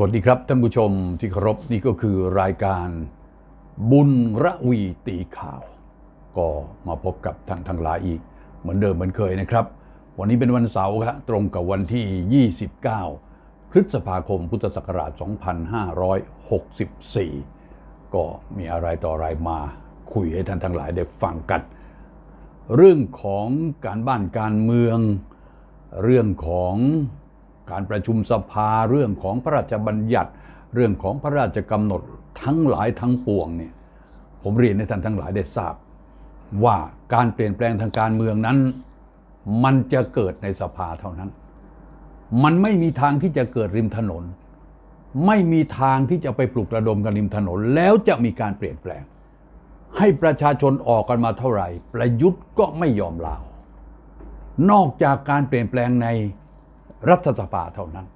สวัสดีครับท่านผู้ชมที่เคารพนี่ก็คือรายการบุญระวีตีข่าว ก็มาพบกับท่านทั้งหลายอีก เหมือนเดิมเหมือนเคยนะครับ วันนี้เป็นวันเสาร์ครับตรงกับวันที่ 29 พฤษภาคมพุทธศักราช 2564 ก็มีอะไรต่ออะไรมาคุยให้ท่านทั้งหลายได้ฟังกัน เรื่องของการบ้านการเมือง เรื่องของ การประชุมสภาเรื่องของพระราชบัญญัติ เรื่องของพระราชกำหนดทั้งหลายทั้งปวงเนี่ยผมเรียนให้ท่านทั้งหลายได้ทราบ ว่าการเปลี่ยนแปลงทางการเมืองนั้น มันจะเกิดในสภาเท่านั้น มันไม่มีทางที่จะเกิดริมถนน ไม่มีทางที่จะไปปลุกระดมกันริมถนน แล้วจะมีการเปลี่ยนแปลง ให้ประชาชนออกกันมาเท่าไหร่ ประยุทธ์ก็ไม่ยอมลาออกนอกจากการเปลี่ยนแปลงใน รัฐสภาเท่านั้น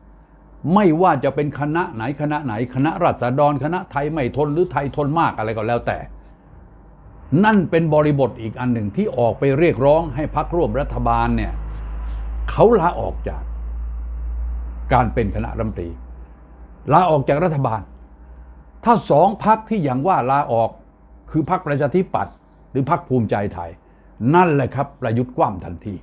ไม่ว่าจะเป็นคณะไหนคณะไหน คณะราษฎรคณะไทยไม่ทนหรือไทยทนมากอะไรก็แล้วแต่ นั่นเป็นบริบทอีกอันหนึ่งที่ออกไปเรียกร้องให้พักร่วมรัฐบาลเนี่ยเขาลาออกจาก การเป็นคณะรัฐมนตรีลาออกจากรัฐบาล ถ้าสองพักที่อย่างว่าลาออกคือพักประชาธิปัตย์หรือพักภูมิใจไทย นั่นแหละครับประยุทธ์คว่ำทันที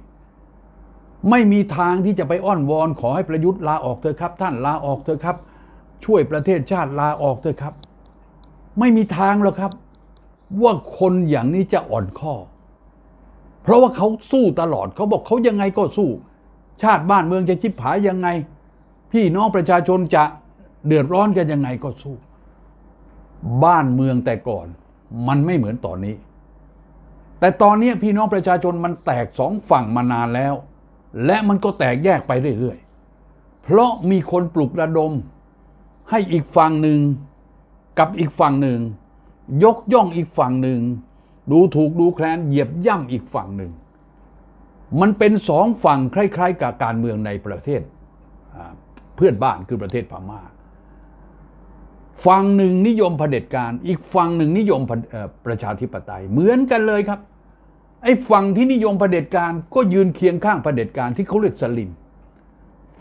ไม่มีทางที่จะไปอ้อนวอนขอให้ประยุทธ์ลาออกเถอะครับ ท่านลาออกเถอะครับ ช่วยประเทศชาติลาออกเถอะครับ ไม่มีทางหรอกครับ ว่าคนอย่างนี้จะอ่อนข้อ เพราะว่าเขาสู้ตลอดเขาบอกเขายังไงก็สู้ ชาติบ้านเมืองจะชิบหายยังไง พี่น้องประชาชนจะเดือดร้อนกันยังไงก็สู้ บ้านเมืองแต่ก่อน มันไม่เหมือนตอนนี้ แต่ตอนนี้พี่น้องประชาชนมันแตกสองฝั่งมานานแล้ว และมันก็แตกแยกไปเรื่อยๆ เพราะมีคนปลุกระดม ให้อีกฝั่งหนึ่งกับอีกฝั่งหนึ่ง ยกย่องอีกฝั่งหนึ่ง ดูถูกดูแคลนเหยียบย่ำอีกฝั่งหนึ่ง มันเป็นสองฝั่งคล้ายๆ กับการเมืองในประเทศเพื่อนบ้านคือประเทศพม่าฝั่งหนึ่งนิยมเผด็จการ อีกฝั่งหนึ่งนิยมประชาธิปไตย เหมือนกันเลยครับ ไอ้ฝั่งที่นิยมเผด็จการก็ยืนเคียงข้างเผด็จการที่เขาเรียกสลิม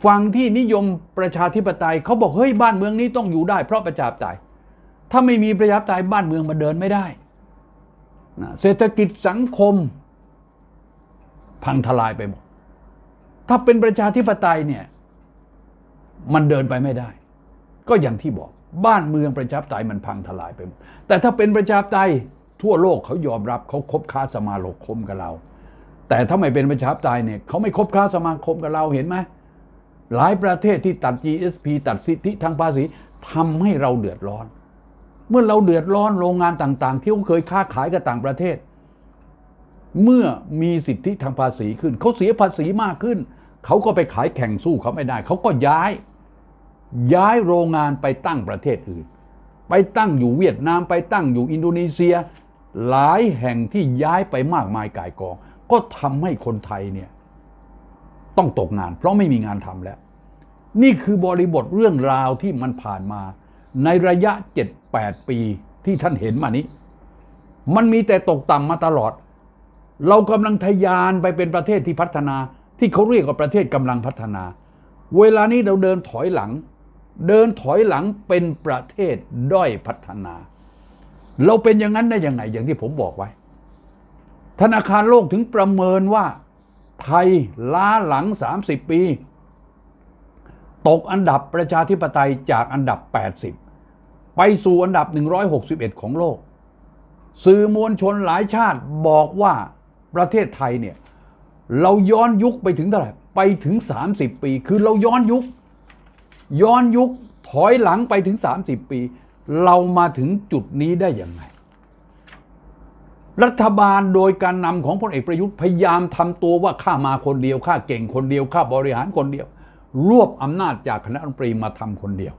ฝั่งที่นิยมประชาธิปไตยเขาบอกเฮ้ยบ้านเมืองนี้ต้องอยู่ได้เพราะประชาธิปไตย ถ้าไม่มีประชาธิปไตยบ้านเมืองมันเดินไม่ได้นะเศรษฐกิจสังคม พังทลายไปหมด ถ้าเป็นประชาธิปไตยเนี่ยมันเดินไปไม่ได้ ก็อย่างที่บอกบ้านเมืองประชาธิปไตยมันพังทลายไปหมดแต่ถ้าเป็นประชาธิปไตย ทั่วโลกเขายอมรับเขาคบค้าสมาคมกับเรา แต่ถ้าไม่เป็นประชาธิปไตยเนี่ยเขาไม่คบค้าสมาคมกับเราเห็นไหมหลายประเทศที่ตัด GSP ตัดสิทธิทางภาษีทำให้เราเดือดร้อน เมื่อเราเดือดร้อนโรงงานต่างๆ ที่เขาเคยค้าขายกับต่างประเทศ เมื่อมีสิทธิทางภาษีขึ้น เขาเสียภาษีมากขึ้น เขาก็ไปขายแข่งสู้เขาไม่ได้ เขาก็ย้าย ย้ายโรงงานไปตั้งประเทศอื่น ไปตั้งอยู่เวียดนามไปตั้งอยู่อินโดนีเซีย หลายแห่งที่ย้ายไปมากมายก่ายกอง ก็ทำให้คนไทยเนี่ยต้องตกงาน เพราะไม่มีงานทำแล้ว นี่คือบริบทเรื่องราวที่มันผ่านมา ในระยะ 7-8 ปีที่ท่านเห็นมานี้ มันมีแต่ตกต่ำมาตลอด เรากำลังทะยานไปเป็นประเทศที่พัฒนา ที่เขาเรียกว่าประเทศกำลังพัฒนา เวลานี้เราเดินถอยหลัง เดินถอยหลังเป็นประเทศด้อยพัฒนา เราเป็นอย่างนั้นได้ยังไงอย่างที่ผมบอกไว้ ธนาคารโลกถึงประเมินว่า ไทยล้าหลัง 30 ปี ตกอันดับประชาธิปไตยจากอันดับ 80 ไปสู่อันดับ 161 ของโลก สื่อมวลชนหลายชาติบอกว่าประเทศไทยเนี่ย เราย้อนยุคไปถึงเท่าไหร่ไปถึง 30 ปี คือเราย้อนยุค ย้อนยุคถอยหลังไปถึง 30 ปี เรามาถึงจุดนี้ได้อยังไงรัฐบาลโดยการนำของพลเอกประยุทธ์พยายามทำตัวว่าข้ามาคนเดียวข้าเก่งคนเดียวข้าบริหารคนเดียว รวบอำนาจจากคณะรัฐมนตรีมาทำคนเดียว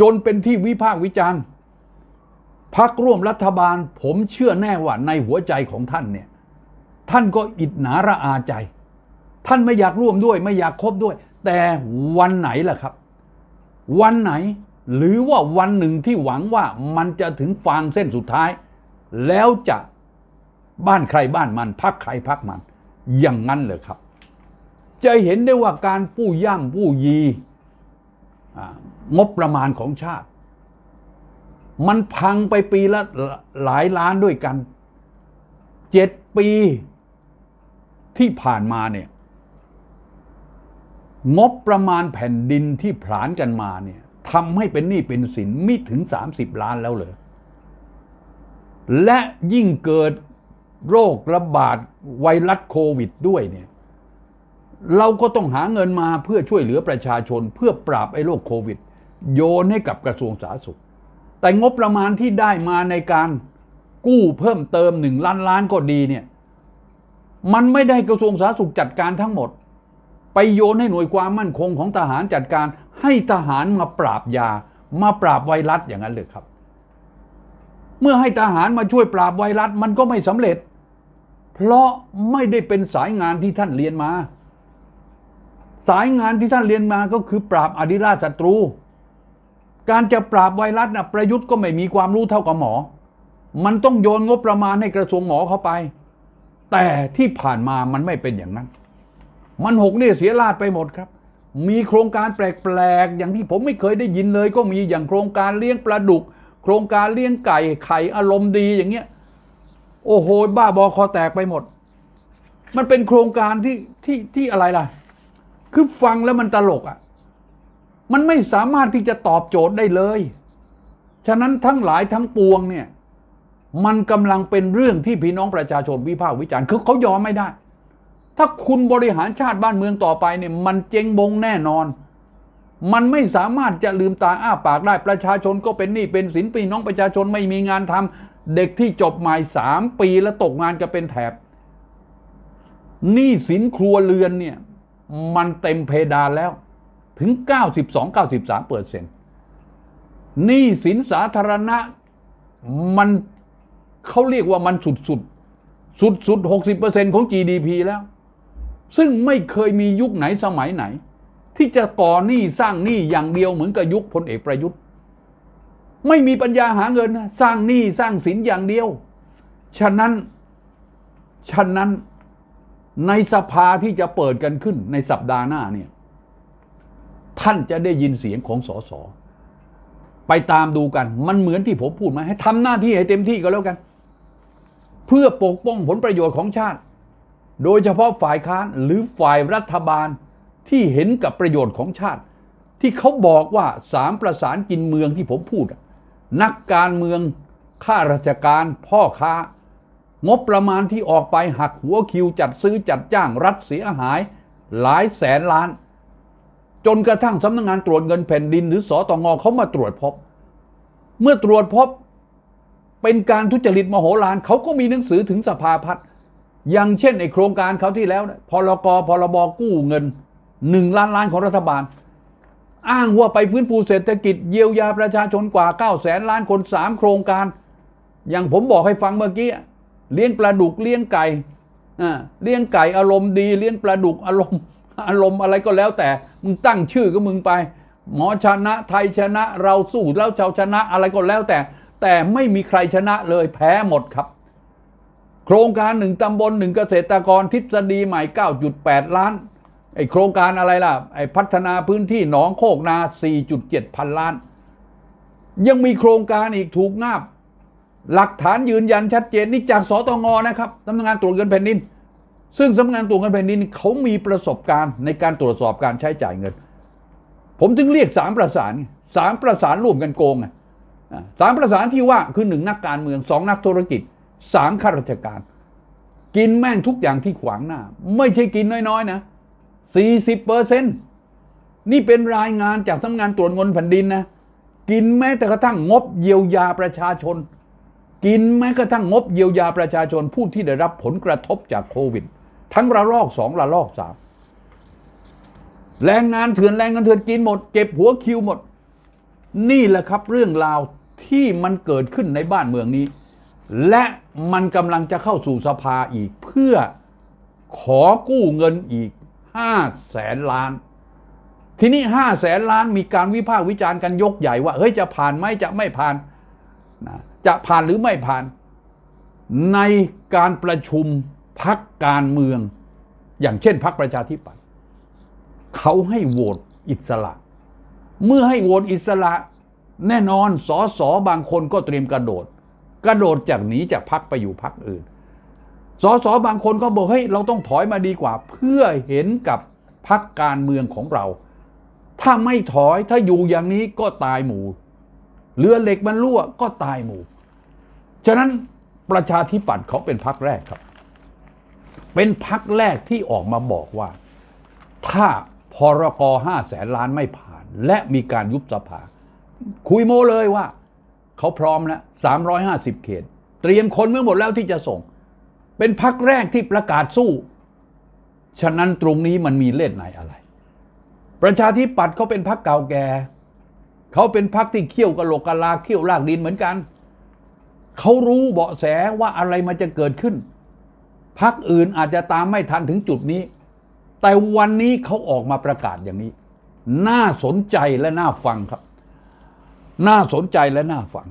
จนเป็นที่วิพากษ์วิจารณ์พักร่วมรัฐบาลผมเชื่อแน่ว่าในหัวใจของท่านเนี่ย ท่านก็อิดหนาระอาใจ ท่านไม่อยากร่วมด้วย ไม่อยากคบด้วย แต่วันไหนล่ะครับ วันไหน หรือว่าวันหนึ่งที่หวังว่ามันจะถึงฟางเส้นสุดท้าย แล้วจะบ้านใครบ้านมันพักใครพักมัน อย่างนั้นเลยครับ จะเห็นได้ว่าการปู้ย่ำปู้ยีงบประมาณของชาติ มันพังไปปีละหลายล้านด้วยกันเจ็ดปีที่ผ่านมาเนี่ยงบประมาณแผ่นดินที่ผลานกันมาเนี่ย ทำให้เป็นหนี้เป็นสินมิถึง 30 ล้านแล้วเลยและยิ่งเกิดโรคระบาดไวรัสโควิดด้วยเนี่ย เราก็ต้องหาเงินมาเพื่อช่วยเหลือประชาชนเพื่อปราบไอ้โรคโควิด โยนให้กับกระทรวงสาธารณสุข แต่งบประมาณที่ได้มาในการกู้เพิ่มเติมหนึ่งล้านล้านก็ดีเนี่ย มันไม่ได้กระทรวงสาธารณสุขจัดการทั้งหมด ไปโยนให้หน่วยความมั่นคงของทหารจัดการ ให้ทหารมาปราบยา มาปราบไวรัสอย่างนั้นเลยครับ เมื่อให้ทหารมาช่วยปราบไวรัสมันก็ไม่สำเร็จ เพราะไม่ได้เป็นสายงานที่ท่านเรียนมา สายงานที่ท่านเรียนมาก็คือปราบอดิราชศัตรู การจะปราบไวรัสนะประยุทธ์ก็ไม่มีความรู้เท่ากับหมอ มันต้องโยนงบประมาณให้กระทรวงหมอเข้าไป แต่ที่ผ่านมามันไม่เป็นอย่างนั้น มันหกเนี่ยเสียลาดไปหมดครับ มีโครงการแปลกๆ อย่างที่ผมไม่เคยได้ยินเลย ก็มีอย่างโครงการเลี้ยงปลาดุก โครงการเลี้ยงไก่ไข่อารมณ์ดีอย่างเงี้ยโอ้โห บ้าบอคอแตกไปหมด มันเป็นโครงการที่ที่ที่อะไรล่ะ คือฟังแล้วมันตลกอะ่ะ มันไม่สามารถที่จะตอบโจทย์ได้เลย ฉะนั้นทั้งหลายทั้งปวงเนี่ย มันกำลังเป็นเรื่องที่พี่น้องประชาชนวิพากษ์วิจารณ์คือเขายอมไม่ได้ ถ้าคุณบริหารชาติบ้านเมืองต่อไปเนี่ยมันเจ๊งบงแน่นอน มันไม่สามารถจะลืมตาอ้าปากได้ประชาชนก็เป็นหนี้เป็นสินปีน้องประชาชนไม่มีงานทำเด็กที่จบใหม่สามปีแล้วตกงานจะเป็นแถบหนี้สินครัวเรือนเนี่ยมันเต็มเพดานแล้วถึง 92-93เปอร์เซ็นต์หนี้สินสาธารณะมันเขาเรียกว่ามันสุดสุดสุดสุดหกสิบเปอร์เซ็นของ GDP แล้ว ซึ่งไม่เคยมียุคไหนสมัยไหน ที่จะก่อหนี้สร้างหนี้อย่างเดียวเหมือนกับยุคพลเอกประยุทธ์ ไม่มีปัญญาหาเงินนะสร้างหนี้สร้างสินอย่างเดียว ฉะนั้นฉะนั้นในสภาที่จะเปิดกันขึ้นในสัปดาห์หน้าเนี่ยท่านจะได้ยินเสียงของสสไปตามดูกัน มันเหมือนที่ผมพูดมาให้ทำหน้าที่ให้เต็มที่ก็แล้วกัน เพื่อปกป้องผลประโยชน์ของชาติ โดยเฉพาะฝ่ายค้านหรือฝ่ายรัฐบาลที่เห็นกับประโยชน์ของชาติ ที่เขาบอกว่าสามประสานกินเมืองที่ผมพูด นักการเมืองข้าราชการพ่อค้า งบประมาณที่ออกไปหักหัวคิวจัดซื้อจัดจ้างรัฐเสียหาย หลายแสนล้าน จนกระทั่งสำนักงงานตรวจเงินแผ่นดิน หรือสอตองเขามาตรวจพบ เมื่อตรวจพบเป็นการทุจริตมโหฬารเขาก็มีหนังสือถึงสภาพัฒน์ อย่างเช่นในโครงการเขาที่แล้วพรกพรบกู้เงินหนึ่งล้านล้านของรัฐบาล อ้างว่าไปฟื้นฟูเศรษฐกิจเยียวยาประชาชนกว่า9 0 0แสนล้านคนสามโครงการ อย่างผมบอกให้ฟังเมื่อกี้เลี้ยงปลาดุกเลี้ยงไก่เลี้ยงไก่อารมณ์ดี เลี้ยงปลาดุกอารมณ์ อารมณ์อะไรก็แล้วแต่มึงตั้งชื่อก็มึงไป หมอชนะไทยชนะเราสู้แล้วเจ้าชนะอะไรก็แล้วแต่ แต่ไม่มีใครชนะเลยแพ้หมดครับ โครงการหนึ่งตำบลหนึ่งเกษตรกรทฤษฎีใหม่ 9.8 ล้านไอโครงการอะไรล่ะไอพัฒนาพื้นที่หนองโคกนา 4.7 พันล้าน ยังมีโครงการอีกถูกงาบ หลักฐานยืนยันชัดเจนนี่จากสตงนะครับสำนักงานตรวจเงินแผ่นดิน ซึ่งสำนักงานตรวจเงินแผ่นดินเขามีประสบการณ์ในการตรวจสอบการใช้จ่ายเงิน ผมถึงเรียกสามประสานสามประสานร่วมกันโกงสามประสานที่ว่าคือหนึ่งนักการเมืองสองนักธุรกิจ สามข้าราชการ กินแม่งทุกอย่างที่ขวางหน้า ไม่ใช่กินน้อยๆ นะ40เปอร์เซ็นต์นี่เป็นรายงานจากสำนักงานตรวจเงินแผ่นดินนะ กินแม้แต่กระทั่งงบเยียวยาประชาชน กินแม้กระทั่งงบเยียวยาประชาชนผู้ที่ได้รับผลกระทบจากโควิด ทั้งระลอกสองระลอกสามแรงงานเถื่อนแรงงานเถื่อนกินหมด เก็บหัวคิวหมด นี่แหละครับเรื่องราวที่มันเกิดขึ้นในบ้านเมืองนี้ และมันกำลังจะเข้าสู่สภาอีก เพื่อขอกู้เงินอีกห้าแสนล้าน ทีนี้ห้าแสนล้านมีการวิพากษ์วิจารณ์กันยกใหญ่ว่า เฮ้ยจะผ่านไหมจะไม่ผ่านนะจะผ่านหรือไม่ผ่าน ในการประชุมพักการเมือง อย่างเช่นพักประชาธิปัตย์เขาให้โหวตอิสระ เมื่อให้โหวตอิสระ แน่นอนสอสอบางคนก็เตรียมกระโดด กระโดดจากหนีจากพักไปอยู่พักอื่น สสบางคนก็บอกเฮ้ยเราต้องถอยมาดีกว่า เพื่อเห็นกับพักการเมืองของเรา ถ้าไม่ถอยถ้าอยู่อย่างนี้ก็ตายหมู่เรือเหล็กมันรั่วก็ตายหมู่ ฉะนั้นประชาธิปัตย์เขาเป็นพักแรกครับ เป็นพักแรกที่ออกมาบอกว่า ถ้าพรกห้าแสนล้านไม่ผ่าน และมีการยุบสภา คุยโมเลยว่า เขาพร้อมแล้ว350 เขต เตรียมคนไว้หมดแล้วที่จะส่ง เป็นพักแรกที่ประกาศสู้ ฉะนั้นตรงนี้มันมีเล่นไหนอะไร ประชาธิปัตย์เขาเป็นพักเก่าแก่ เขาเป็นพักที่เขี้ยวกะโหลกกะลาเขี้ยวลากดินเหมือนกัน เขารู้เบาะแสว่าอะไรมันจะเกิดขึ้น พักอื่นอาจจะตามไม่ทันถึงจุดนี้ แต่วันนี้เขาออกมาประกาศอย่างนี้ น่าสนใจและน่าฟังครับ น่าสนใจและน่าฟัง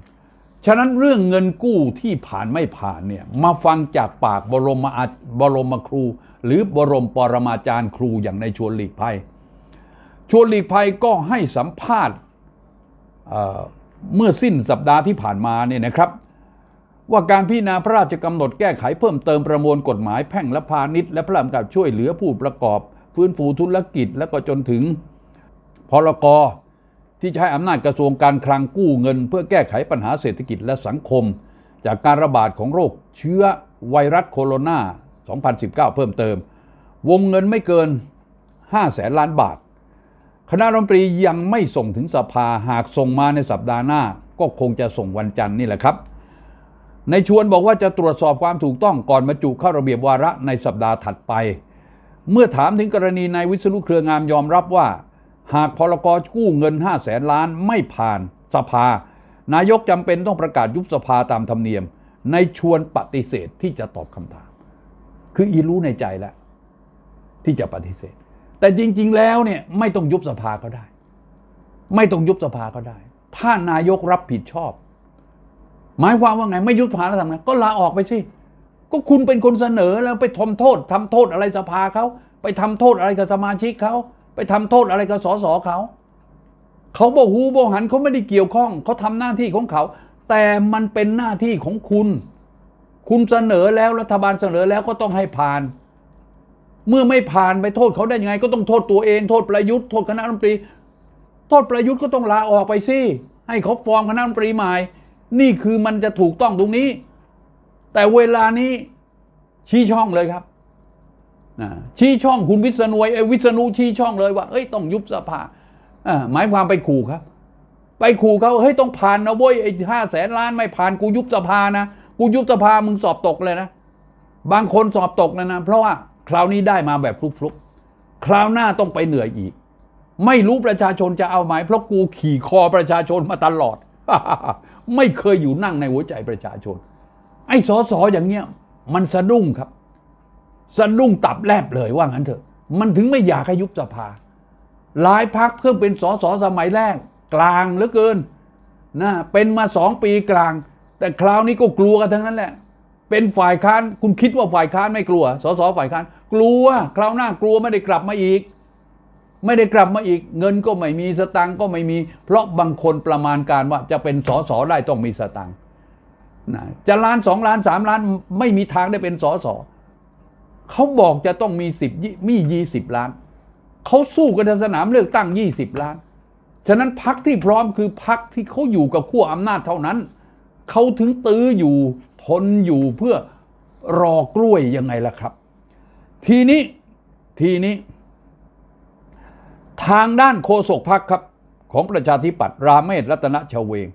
ฉะนั้นเรื่องเงินกู้ที่ผ่านไม่ผ่านเนี่ยมาฟังจากปากบรมอาบรมครู หรือบรมปรมาจารย์ครูอย่างในชวนหลีกภัย ชวนหลีกภัยก็ให้สัมภาษณ์เมื่อสิ้นสัปดาห์ที่ผ่านมาเนี่ยนะครับ ว่าการพิจารณาพระราชกำหนดแก้ไขเพิ่มเติมประมวลกฎหมายแพ่งและพาณิชย์และพระราชบัญญัติช่วยเหลือผู้ประกอบ ฟื้นฟูธุรกิจและก็จนถึงพรก ที่ใช้อำนาจกระทรวงการคลังกู้เงิน เพื่อแก้ไขปัญหาเศรษฐกิจและสังคม จากการระบาดของโรคเชื้อไวรัสโคโรนา 2019 เพิ่มเติม วงเงินไม่เกิน 5 แสนล้านบาท คณะรัฐมนตรียังไม่ส่งถึงสภาหากส่งมาในสัปดาห์หน้า ก็คงจะส่งวันจันทร์นี่แหละครับ ในชวนบอกว่าจะตรวจสอบความถูกต้องก่อนบรรจุเข้าระเบียบวาระในสัปดาห์ถัดไป เมื่อถามถึงกรณีนายวิศนุเครืองามยอมรับว่า หากพรกกู้เงิน 5 0 0แสนล้านไม่ผ่านสภา นายกจำเป็นต้องประกาศยุบสภาตามธรรมเนียม ในชวนปฏิเสธที่จะตอบคำถาม คืออีรู้ในใจแล้ว ที่จะปฏิเสธ แต่จริง ๆ แล้วเนี่ยไม่ต้องยุบสภาก็ได้ ไม่ต้องยุบสภาก็ได้ ถ้านายกรับผิดชอบ หมายความว่าไงไม่ยุบสภาแล้วทำไงก็ลาออกไปสิก็คุณเป็นคนเสนอแล้วไปทำโทษทำโทษอะไรสภาเขาไปทำโทษอะไรกับสมาชิกเขา ไปทำโทษอะไรกับสสเขาเขาบอกหูบอกหันเขาไม่ได้เกี่ยวข้องเขาทำหน้าที่ของเขา แต่มันเป็นหน้าที่ของคุณ คุณเสนอแล้วรัฐบาลเสนอแล้วก็ต้องให้ผ่าน เมื่อไม่ผ่านไปโทษเขาได้ยังไง ก็ต้องโทษตัวเองโทษประยุทธ์โทษคณะรัฐมนตรีโทษประยุทธ์ก็ต้องลาออกไปสิให้เขาฟอร์มคณะรัฐมนตรีใหม่นี่คือมันจะถูกต้องตรงนี้ แต่เวลานี้ชี้ช่องเลยครับ นะชี้ช่องคุณวิษณุไอ้วิษณุชี้ช่องเลยว่าเอ้ยต้องยุบสภาอ่าหมายความไปขู่ครับ ไปขู่เขาเฮ้ยต้องผ่านนะเว้ยไอ้ห้าแสนล้านไม่ผ่านกูยุบสภานะกูยุบสภามึงสอบตกเลยนะ บางคนสอบตกนะนะเพราะว่าคราวนี้ได้มาแบบฟลุกๆคราวหน้าต้องไปเหนื่อยอีก ไม่รู้ประชาชนจะเอาไหมเพราะกูขี่คอประชาชนมาตลอด ไม่เคยอยู่นั่งในหัวใจประชาชน ไอ้สอสออย่างเงี้ยมันสะดุ้งครับ สะดุ้งตับแลบเลยว่างั้นเถอะ มันถึงไม่อยากให้ยุบสภา หลายพักเพิ่งเป็นสอสอสมัยแรก กลางเหลือเกินนะเป็นมาสองปีกลาง แต่คราวนี้ก็กลัวกันทั้งนั้นแหละ เป็นฝ่ายค้านคุณคิดว่าฝ่ายค้านไม่กลัว สสฝ่ายค้าน กลัวคราวหน้ากลัวไม่ได้กลับมาอีก ไม่ได้กลับมาอีก เงินก็ไม่มีสตังก็ไม่มี เพราะบางคนประมาณการว่าจะเป็นสสได้ต้องมีสตังนะจะล้านสองล้านสามล้านไม่มีทางได้เป็นสส เขาบอกจะต้องมีสิบมียี่สิบล้าน เขาสู้กันในสนามเลือกตั้งยี่สิบล้าน ฉะนั้นพักที่พร้อมคือพักที่เขาอยู่กับขั้วอำนาจเท่านั้น เขาถึงตื้ออยู่ทนอยู่เพื่อรอกล้วยยังไงล่ะครับ ทีนี้ทีนี้ ทางด้านโฆษกพักครับ ของประชาธิปัตย์ราเมศรัตนชเวง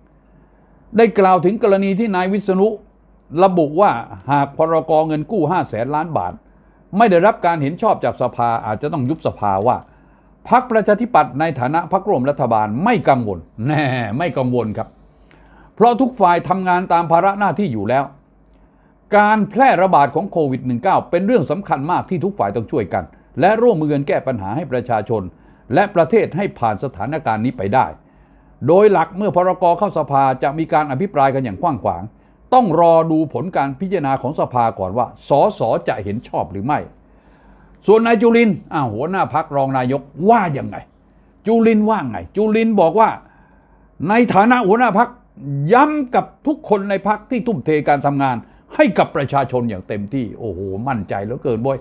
ได้กล่าวถึงกรณีที่นายวิษณุระบุว่าหากพรกเงินกู้5แสนล้านบาท ไม่ได้รับการเห็นชอบจากสภาอาจจะต้องยุบสภาว่าพักประชาธิปัตย์ในฐานะพักร่วมรัฐบาลไม่กังวลแน่ไม่กังวลครับ เพราะทุกฝ่ายทำงานตามภาระหน้าที่อยู่แล้ว การแพร่ระบาดของโควิด -19 เป็นเรื่องสำคัญมากที่ทุกฝ่ายต้องช่วยกัน และร่วมมือกันแก้ปัญหาให้ประชาชน และประเทศให้ผ่านสถานการณ์นี้ไปได้ โดยหลักเมื่อพรกเข้าสภาจะมีการอภิปรายกันอย่างกว้างขวาง ต้องรอดูผลการพิจารณาของสภาก่อนว่าสสจะเห็นชอบหรือไม่ ส่วนนายจุลินอ้าวหัวหน้าพักรองนายกว่ายังไง จุลินว่าไง จุลินบอกว่า ในฐานะหัวหน้าพักย้ำกับทุกคนในพักที่ทุ่มเทการทำงาน ให้กับประชาชนอย่างเต็มที่ โอ้โห มั่นใจเหลือเกินบอย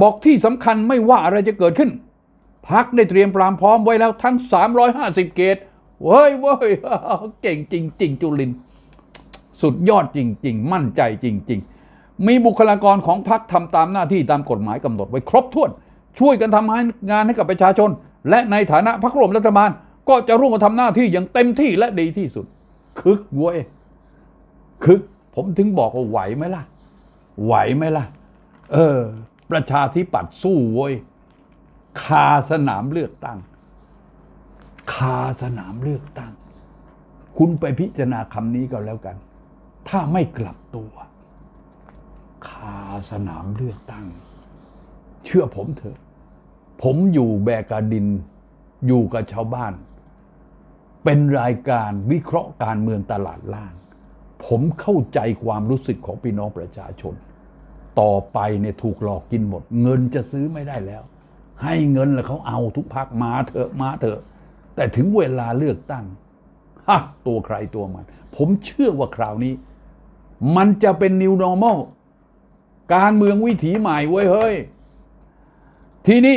บอกที่สำคัญไม่ว่าอะไรจะเกิดขึ้นพักได้เตรียมปรามพร้อมไว้แล้วทั้ง 350 เกตเว้ยเว้ยเก่งจริงๆจุลิน สุดยอดจริง ๆ มั่นใจจริง ๆ มีบุคลากรของพักทำตามหน้าที่ตามกฎหมายกำหนดไว้ครบถ้วน ช่วยกันทำงานให้กับประชาชน และในฐานะพักร่วมรัฐบาล ก็จะร่วมกันทำหน้าที่อย่างเต็มที่และดีที่สุด คึกเว้ยคึกผมถึงบอกว่าไหวไหมล่ะ ไหวไหมล่ะ เออ ประชาธิปัตย์สู้เว้ยคาสนามเลือกตั้งคาสนามเลือกตั้ง คุณไปพิจารณาคำนี้ก็แล้วกัน ถ้าไม่กลับตัวคาสนามเลือกตั้ง เชื่อผมเถอะ ผมอยู่แบกาดิน อยู่กับชาวบ้าน เป็นรายการวิเคราะห์การเมืองตลาดล่าง ผมเข้าใจความรู้สึกของพี่น้องประชาชน ต่อไปเนี่ยถูกหลอกกินหมด เงินจะซื้อไม่ได้แล้ว ให้เงินแล้วเขาเอาทุกพักมาเถอะมาเถอะ แต่ถึงเวลาเลือกตั้งฮะตัวใครตัวมัน ผมเชื่อว่าคราวนี้ มันจะเป็น new normal การเมืองวิถีใหม่เว้ยเฮ้ย ทีนี้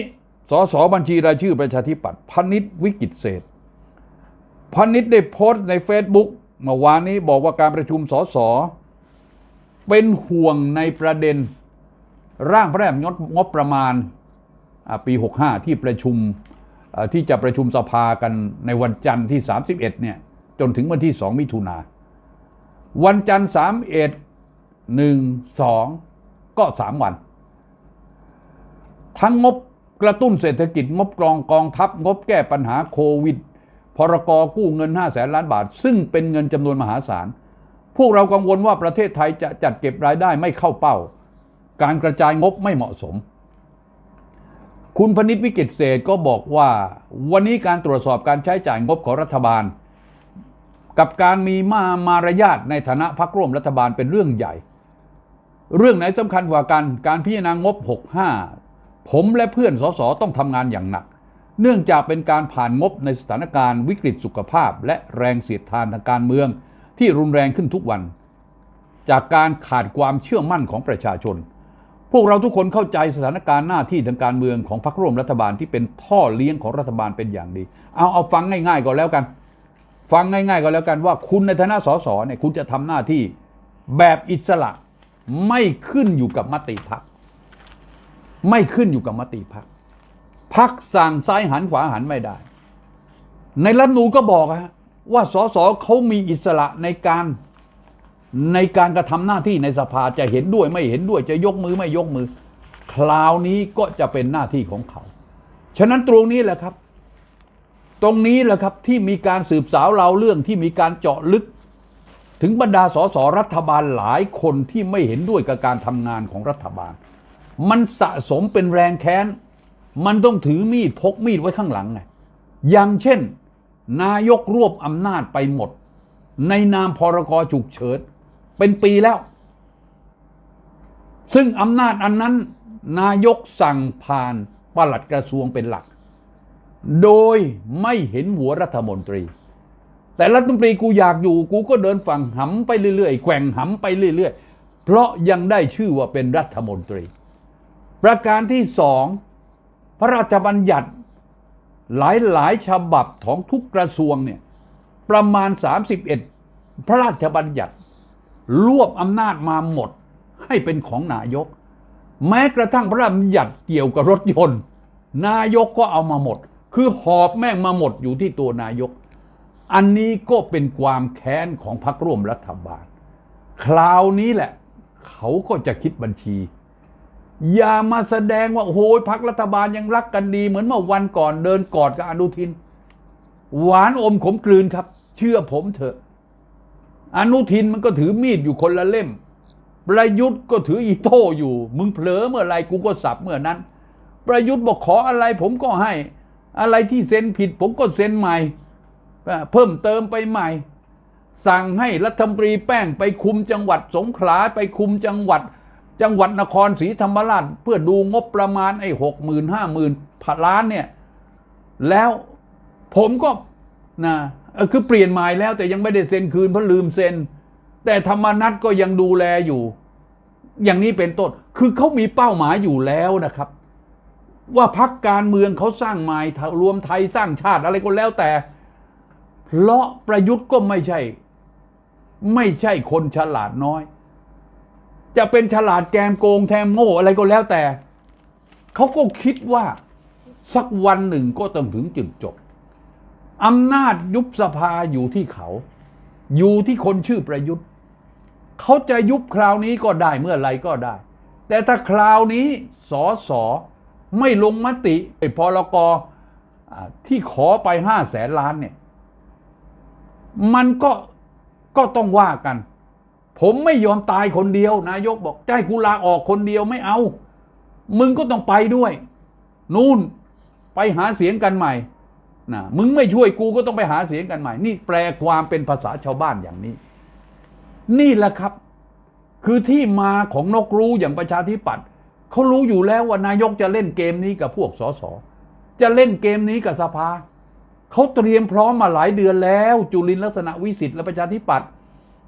สสบัญชีรายชื่อประชาธิปัตย์พนิษฐ์วิกิตเศษพนิษฐ์ได้โพสต์ใน Facebook เมื่อวานนี้บอกว่าการประชุมสสเป็นห่วงในประเด็น ร่างพระราชบัญญัติงบประมาณปี 65 ที่ประชุมที่จะประชุมสภากันในวันจันทร์ที่ 31 เนี่ย จนถึงวันที่ 2 มิถุนา วันจันทร์31 1 2ก็3วัน ทั้งงบกระตุ้นเศรษฐกิจงบกรองกองทัพงบแก้ปัญหาโควิด พรกกู้เงิน 5 แสนล้านบาท ซึ่งเป็นเงินจำนวนมหาศาล พวกเรากังวลว่าประเทศไทยจะจัดเก็บรายได้ไม่เข้าเป้า การกระจายงบไม่เหมาะสม คุณพนิษวิกิตเศษก็บอกว่า วันนี้การตรวจสอบการใช้จ่ายงบของรัฐบาล กับการมีมามารยาทในฐานะพักร่วมรัฐบาลเป็นเรื่องใหญ่ เรื่องไหนสำคัญกว่ากันการพิจารณางบ 65 ผมและเพื่อนสสต้องทำงานอย่างหนัก เนื่องจากเป็นการผ่านงบในสถานการณ์วิกฤตสุขภาพ และแรงเสียดทานทางการเมืองที่รุนแรงขึ้นทุกวัน จากการขาดความเชื่อมั่นของประชาชน พวกเราทุกคนเข้าใจสถานการณ์หน้าที่ทางการเมืองของพรรคร่วมรัฐบาลที่เป็นท่อเลี้ยงของรัฐบาลเป็นอย่างดี เอาเอาฟังง่าย ๆก็แล้วกัน ฟังง่ายๆก็แล้วกันว่าคุณในฐานะสสเนี่ยคุณจะทำหน้าที่แบบอิสระไม่ขึ้นอยู่กับมติพัก ไม่ขึ้นอยู่กับมติพักพักสั่งซ้ายหันขวาหันไม่ได้ ในรัฐมนูก็บอกฮะว่าสสเขามีอิสระในการในการกระทำหน้าที่ในสภาจะเห็นด้วยไม่เห็นด้วยจะยกมือไม่ยกมือ คราวนี้ก็จะเป็นหน้าที่ของเขา ฉะนั้นตรงนี้แหละครับ ตรงนี้แหละครับที่มีการสืบสาวเราเรื่องที่มีการเจาะลึก ถึงบรรดาสสรัฐบาลหลายคนที่ไม่เห็นด้วยกับการทำงานของรัฐบาล มันสะสมเป็นแรงแค้น มันต้องถือมีดพกมีดไว้ข้างหลังไงอย่างเช่น นายกรวบอำนาจไปหมด ในนามพรกฉุกเฉินเป็นปีแล้ว ซึ่งอำนาจอันนั้น นายกสั่งผ่านปลัดกระทรวงเป็นหลัก โดยไม่เห็นหัวรัฐมนตรี แต่รัฐมนตรีกูอยากอยู่กูก็เดินฝั่งหำไปเรื่อยๆแกว่งหำไปเรื่อยๆ เพราะยังได้ชื่อว่าเป็นรัฐมนตรี ประการที่สองพระราชบัญญัติหลายๆฉบับของทุกกระทรวงเนี่ยประมาณ 31 พระราชบัญญัติรวบอำนาจมาหมดให้เป็นของนายก แม้กระทั่งพระราชบัญญัติเกี่ยวกับรถยนต์ นายกก็เอามาหมด คือหอบแม่งมาหมดอยู่ที่ตัวนายก อันนี้ก็เป็นความแค้นของพรรคร่วมรัฐบาล คราวนี้แหละ เขาก็จะคิดบัญชี อย่ามาแสดงว่าโอ้โหพักรัฐบาลยังรักกันดี เหมือนเมื่อวันก่อนเดินกอดกับอนุทิน หวานอมขมกลืนครับ เชื่อผมเถอะ อนุทินมันก็ถือมีดอยู่คนละเล่ม ประยุทธ์ก็ถืออีโต้อยู่ มึงเผลอเมื่อไรกูก็สับเมื่อนั้น ประยุทธ์บอกขออะไรผมก็ให้ อะไรที่เซ็นผิดผมก็เซ็นใหม่ เพิ่มเติมไปใหม่ สั่งให้รัฐมนตรีแป้งไปคุมจังหวัดสงขลาไปคุมจังหวัด จังหวัดนครศรีธรรมราช เพื่อดูงบประมาณไอ้หกหมื่นห้าหมื่นพล้านเนี่ย แล้วผมก็นะคือเปลี่ยนหมายแล้วแต่ยังไม่ได้เซ็นคืนเพราะลืมเซ็น แต่ธรรมนัตก็ยังดูแลอยู่ อย่างนี้เป็นต้นคือเขามีเป้าหมายอยู่แล้วนะครับ ว่าพักการเมืองเขาสร้างหมายรวมไทยสร้างชาติอะไรก็แล้วแต่เพราะประยุทธ์ก็ไม่ใช่ ไม่ใช่คนฉลาดน้อย จะเป็นฉลาดแกมโกงแทมโง่อะไรก็แล้วแต่ เขาก็คิดว่าสักวันหนึ่งก็ต้องถึงจุดจบอำนาจยุบสภาอยู่ที่เขา อยู่ที่คนชื่อประยุทธ์ เขาจะยุบคราวนี้ก็ได้เมื่อไรก็ได้ แต่ถ้าคราวนี้สอสอ ไม่ลงมติไอ้พรกอที่ขอไปห้าแสนล้านเนี่ย มันก็ก็ต้องว่ากัน ผมไม่ยอมตายคนเดียวนายกบอกใจกูลาออกคนเดียวไม่เอา มึงก็ต้องไปด้วย นู่นไปหาเสียงกันใหม่นะมึงไม่ช่วยกูก็ต้องไปหาเสียงกันใหม่ นี่แปลความเป็นภาษาชาวบ้านอย่างนี้ นี่แหละครับ คือที่มาของนกรู้อย่างประชาธิปัตย์ เขารู้อยู่แล้วว่านายกจะเล่นเกมนี้กับพวกสสจะเล่นเกมนี้กับสภาเขาเตรียมพร้อมมาหลายเดือนแล้ว จุลินลักษณะวิสิทธิ์และประชาธิปัตย์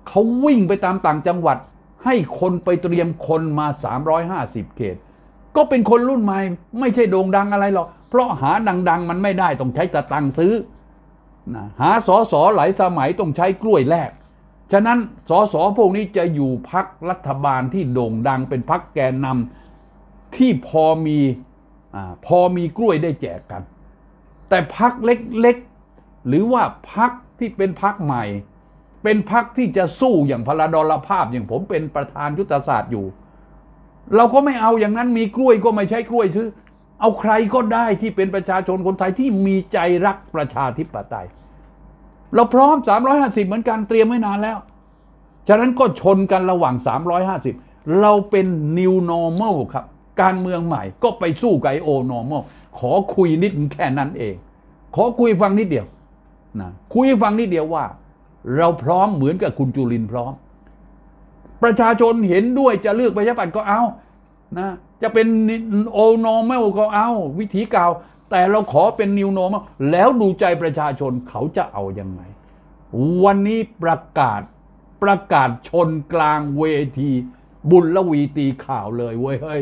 เขาวิ่งไปตามต่างจังหวัด ให้คนไปเตรียมคนมา 350 เขต ก็เป็นคนรุ่นใหม่ ไม่ใช่โด่งดังอะไรหรอกเพราะหาดัง ๆ มันไม่ได้ต้องใช้ตะตังซื้อนะหาสอสอหลายสมัยต้องใช้กล้วยแลกฉะนั้นสอสอพวกนี้จะอยู่พักรัฐบาลที่โด่งดังเป็นพักแกนนำ ที่พอมีอพอมีกล้วยได้แจกกัน แต่พักเล็กๆ หรือว่าพักที่เป็นพักใหม่ เป็นพักที่จะสู้อย่างพลดรภาพอย่างผมเป็นประธานยุทธศาสตร์อยู่ เราก็ไม่เอาอย่างนั้นมีกล้วยก็ไม่ใช่กล้วยซื้อ เอาใครก็ได้ที่เป็นประชาชนคนไทยที่มีใจรักประชาธิปไตย เราพร้อม 350 เหมือนกันเตรียมไว้นานแล้วฉะนั้นก็ชนกันระหว่าง 350 เราเป็น new normal ครับ การเมืองใหม่ก็ไปสู้กับไอโอ normal ขอคุยนิดแค่นั้นเอง ขอคุยฟังนิดเดียวนะคุยฟังนิดเดียวว่า เราพร้อมเหมือนกับคุณจุลินพร้อม ประชาชนเห็นด้วยจะเลือกประชาธิปัตย์ก็เอานะจะเป็นโอ normal ก็เอา วิธีเก่าแต่เราขอเป็น new normal แล้วดูใจประชาชนเขาจะเอายังไง วันนี้ประกาศประกาศชนกลางเวที บุญละวีตีข่าวเลยเว้ยเฮ้ย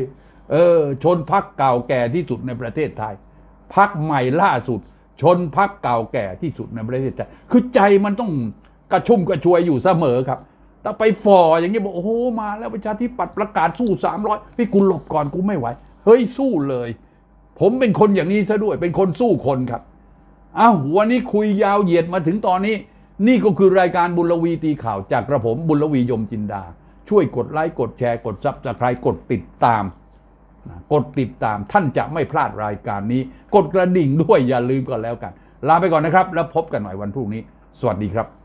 เออ ชนพักเก่าแก่ที่สุดในประเทศไทย พักใหม่ล่าสุด ชนพักเก่าแก่ที่สุดในประเทศไทย คือใจมันต้องกระชุ่มกระชวยอยู่เสมอครับแต่ไปฝ่ออย่างนี้บอกโอ้โหมาแล้วประชาธิปัตย์ประกาศสู้สามร้อยพี่กูหลบก่อนกูไม่ไหว เฮ้ยสู้เลย ผมเป็นคนอย่างนี้ซะด้วย เป็นคนสู้คนครับอ้าววันนี้คุยยาวเหยียดมาถึงตอนนี้ นี่ก็คือรายการบุญลวีตีข่าวจากกระผมบุญลวียมจินดา ช่วยกดไลค์กดแชร์กดซับสไครต์กดติดตาม กดติดตามท่านจะไม่พลาดรายการนี้ กดกระดิ่งด้วยอย่าลืมก่อนแล้วกัน ลาไปก่อนนะครับ แล้วพบกันใหม่วันพรุ่งนี้ สวัสดีครับ